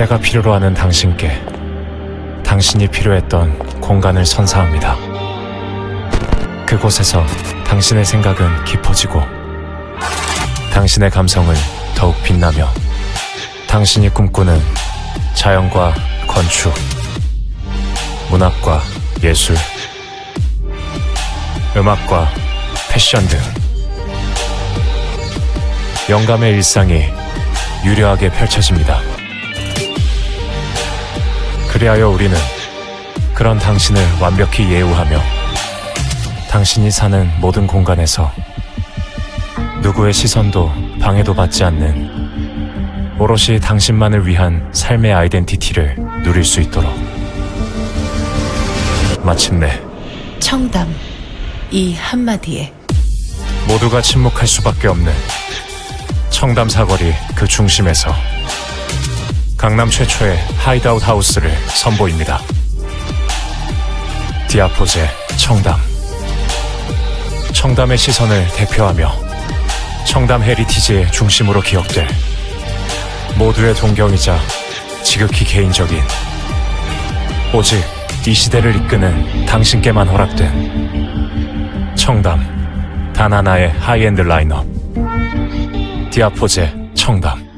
때가 필요로 하는 당신께 당신이 필요했던 공간을 선사합니다. 그곳에서 당신의 생각은 깊어지고 당신의 감성을 더욱 빛나며 당신이 꿈꾸는 자연과 건축, 문학과 예술, 음악과 패션 등 영감의 일상이 유려하게 펼쳐집니다. 그리하여 우리는 그런 당신을 완벽히 예우하며 당신이 사는 모든 공간에서 누구의 시선도 방해도 받지 않는 오롯이 당신만을 위한 삶의 아이덴티티를 누릴 수 있도록. 마침내 청담 이 한마디에. 모두가 침묵할 수밖에 없는 청담 사거리 그 중심에서 강남 최초의 하이드아웃 하우스를 선보입니다. 디아포제 청담. 청담의 시선을 대표하며 청담 헤리티지의 중심으로 기억될 모두의 동경이자 지극히 개인적인 오직 이 시대를 이끄는 당신께만 허락된 청담 단 하나의 하이엔드 라인업. 디아포제 청담